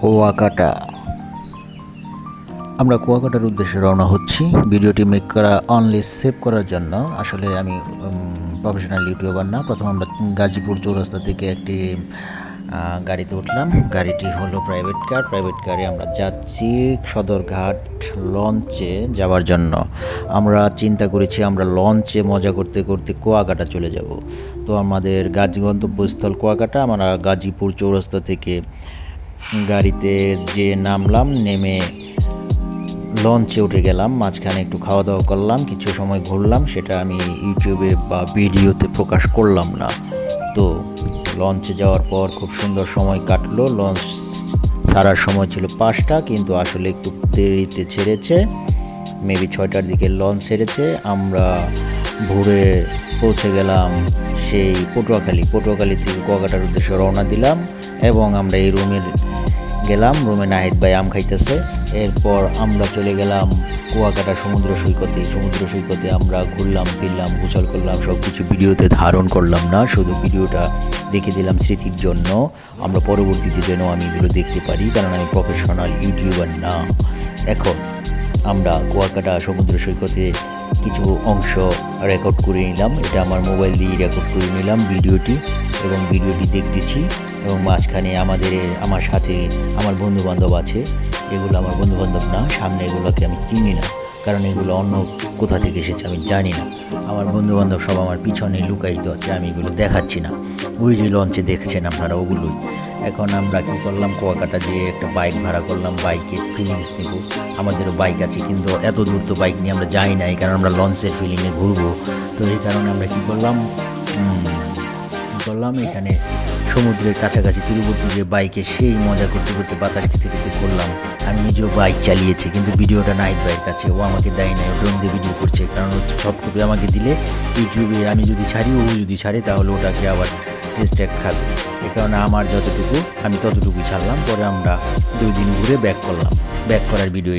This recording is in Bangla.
কুয়াকাটা। আমরা কুয়াকাটার উদ্দেশ্যে রওনা হচ্ছি। ভিডিওটি মেক করা অনলি সেভ করার জন্য। আসলে আমি প্রফেশনাল ইউটিউবার না। প্রথম আমরা গাজীপুর চৌরাস্তা থেকে একটি গাড়িতে উঠলাম। গাড়িটি হলো প্রাইভেট কার প্রাইভেট কারে আমরা যাচ্ছি সদরঘাট লঞ্চে যাওয়ার জন্য। আমরা চিন্তা করেছি, আমরা লঞ্চে মজা করতে করতে কুয়াকাটা চলে যাব। তো আমাদের গাজী গন্তব্যস্থল কুয়াকাটা। আমরা গাজীপুর চৌরাস্তা থেকে গাড়িতে যে নামলাম, নেমে লঞ্চে উঠে গেলাম, মাঝখানে একটু খাওয়া দাওয়া করলাম, কিছু সময় ঘুরলাম, সেটা আমি ইউটিউবে বা ভিডিওতে প্রকাশ করলাম না। তো লঞ্চে যাওয়ার পর খুব সুন্দর সময় কাটলো, লঞ্চ ছাড়ার সময় ছিল পাঁচটা, কিন্তু আসলে একটু দেরিতে ছেড়েছে। মেবি ছয়টার দিকে লঞ্চ ছেড়েছে। আমরা ভোরে পৌঁছে গেলাম সেই পটুয়াখালী। পটুয়াখালী থেকে কুয়াকাটার উদ্দেশ্যে রওনা দিলাম এবং আমরা এই রুমের গেলাম। রুমে নাহিদ ভাই আম খাইতেছে। এরপর আমরা চলে গেলাম কুয়াকাটা সমুদ্র সৈকতে। সমুদ্র সৈকতে আমরা ঘুরলাম, ফিরলাম, গোসল করলাম সব কিছু ভিডিওতে ধারণ করলাম না। শুধু ভিডিওটা দেখে দিলাম স্মৃতির জন্য। আমরা পরবর্তীতে যেন আমি এগুলো দেখতে পারি, কারণ আমি প্রফেশনাল ইউটিউবার না। এখন আমরা কুয়াকাটা সমুদ্র সৈকতে কিছু অংশ রেকর্ড করে নিলাম। এটা আমার মোবাইল দিয়ে রেকর্ড করে নিলাম ভিডিওটি এবং ভিডিওটি দেখতেছি এবং মাঝখানে আমাদের, আমার সাথে আমার বন্ধুবান্ধব আছে। এগুলো আমার বন্ধুবান্ধব না, সামনে এগুলোকে আমি চিনি না। কারণ এগুলো অন্য কোথা থেকে এসেছে আমি জানি না। আমার বন্ধু বান্ধব সব আমার পিছনে লুকায়িত আছে, আমি এগুলো দেখাচ্ছি না। ওই যে লঞ্চে দেখছেন আপনারা ওগুলোই। এখন আমরা কি করলাম, কুয়াকাটা দিয়ে একটা বাইক ভাড়া করলাম, বাইকে ফিলিংস নেব। আমাদেরও বাইক আছে, কিন্তু এত দূর তো বাইক নিয়ে আমরা যাই নাই কারণ আমরা লঞ্চের ফিলিংয়ে ঘুরবো। তো এই কারণে আমরা কি করলাম কি করলাম, এখানে সমুদ্রের কাছাকাছি তিরুপতি যে বাইকে সেই মজা করতে করতে বাতাস খেতে খেতে করলাম। আমি নিজেও বাইক চালিয়েছি, কিন্তু ভিডিওটা নাইট বাইক আছে ও আমাকে দেয় নাই ড্রোন দিয়ে ভিডিও করছে। কারণ হচ্ছে সব কপি আমাকে দিলে ইউটিউবে আমি যদি ছাড়ি, ও যদি ছাড়ে, তাহলে ওটাকে আবার রেস্ট্যাক খাবে। এ কারণে আমার যতটুকু, আমি ততটুকুই ছাড়লাম। পরে আমরা দুই দিন ঘুরে ব্যাক করলাম। ব্যাক করার ভিডিও